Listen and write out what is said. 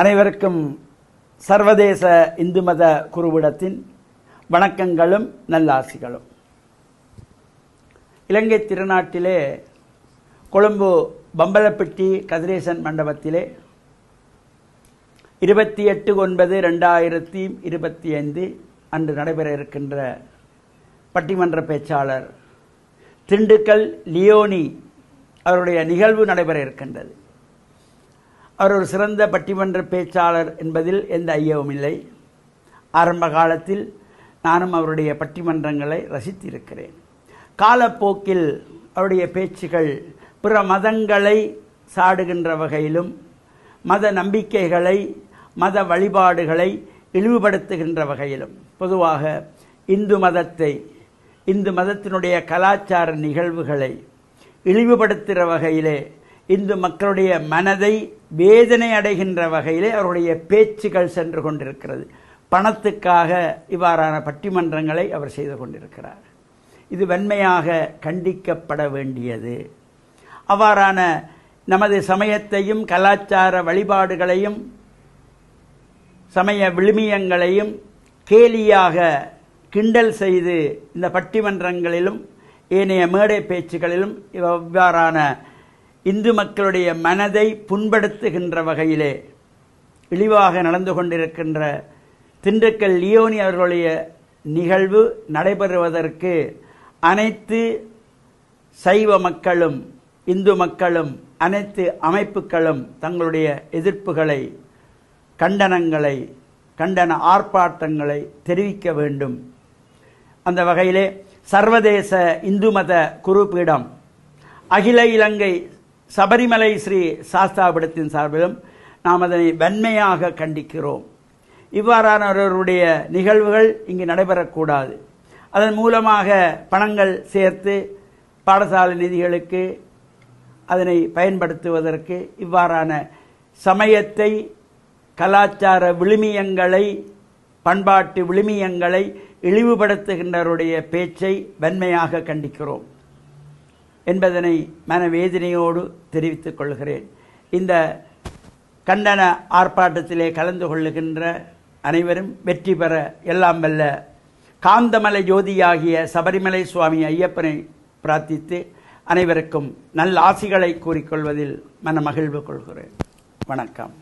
அனைவருக்கும் சர்வதேச இந்து மத குருவிடத்தின் வணக்கங்களும் நல்லாசிகளும். இலங்கை திருநாட்டிலே கொழும்பு பம்பலப்பட்டி கதிரேசன் மண்டபத்திலே இருபத்தி எட்டு ஒன்பது ரெண்டாயிரத்தி இருபத்தி ஐந்து அன்று நடைபெற இருக்கின்ற பட்டிமன்ற பேச்சாளர் திண்டுக்கல் லியோனி அவருடைய நிகழ்வு நடைபெற இருக்கின்றது. அவர் ஒரு சிறந்த பட்டிமன்ற பேச்சாளர் என்பதில் எந்த ஐயவும் இல்லை. ஆரம்ப காலத்தில் நானும் அவருடைய பட்டிமன்றங்களை ரசித்திருக்கிறேன். காலப்போக்கில் அவருடைய பேச்சுகள் பிற மதங்களை சாடுகின்ற வகையிலும் மத நம்பிக்கைகளை மத வழிபாடுகளை இழிவுபடுத்துகின்ற வகையிலும். பொதுவாக இந்து மதத்தை இந்து மதத்தினுடைய கலாச்சார நிகழ்வுகளை இழிவுபடுத்துகிற வகையிலே இந்து மக்களுடைய மனதை வேதனை அடைகின்ற வகையிலே அவருடைய பேச்சுகள் சென்று கொண்டிருக்கிறது. பணத்துக்காக இவ்வாறான பட்டிமன்றங்களை அவர் செய்து கொண்டிருக்கிறார். இது வன்மையாக கண்டிக்கப்பட வேண்டியது. அவ்வாறான நமது சமயத்தையும் கலாச்சார வழிபாடுகளையும் சமய விழுமியங்களையும் கேலியாக கிண்டல் செய்து இந்த பட்டிமன்றங்களிலும் ஏனைய மேடை பேச்சுகளிலும் இவ்வாறான இந்து மக்களுடைய மனதை புண்படுத்துகின்ற வகையிலே இழிவாக நடந்து கொண்டிருக்கின்ற திண்டுக்கல் லியோனி அவர்களுடைய நிகழ்வு நடைபெறுவதற்கு அனைத்து சைவ மக்களும் இந்து மக்களும் அனைத்து அமைப்புகளும் தங்களுடைய எதிர்ப்புகளை கண்டனங்களை கண்டன ஆர்ப்பாட்டங்களை தெரிவிக்க வேண்டும். அந்த வகையிலே சர்வதேச இந்து மத குருபீடம் அகில இலங்கை சபரிமலை ஸ்ரீ சாஸ்தாபிடத்தின் சார்பிலும் நாம் அதனை வன்மையாக கண்டிக்கிறோம். இவ்வாறானவர்களுடைய நிகழ்வுகள் இங்கு நடைபெறக்கூடாது. அதன் மூலமாக பணங்கள் சேர்த்து பாடசாலை நிதிகளுக்கு அதனை பயன்படுத்துவதற்கு இவ்வாறான சமயத்தை கலாச்சார விழுமியங்களை பண்பாட்டு விழுமியங்களை இழிவுபடுத்துகின்றவருடைய பேச்சை வன்மையாக கண்டிக்கிறோம். என்பதனை மனவேதனையோடு தெரிவித்துக் கொள்கிறேன். இந்த கண்டன ஆர்ப்பாட்டத்திலே கலந்து கொள்ளுகின்ற அனைவரும் வெற்றி பெற எல்லாம் வல்ல காந்தமலை ஜோதியாகிய சபரிமலை சுவாமி ஐயப்பனை பிரார்த்தித்து அனைவருக்கும் நல்ல ஆசிகளை கூறிக்கொள்வதில் மன மகிழ்வு கொள்கிறேன். வணக்கம்.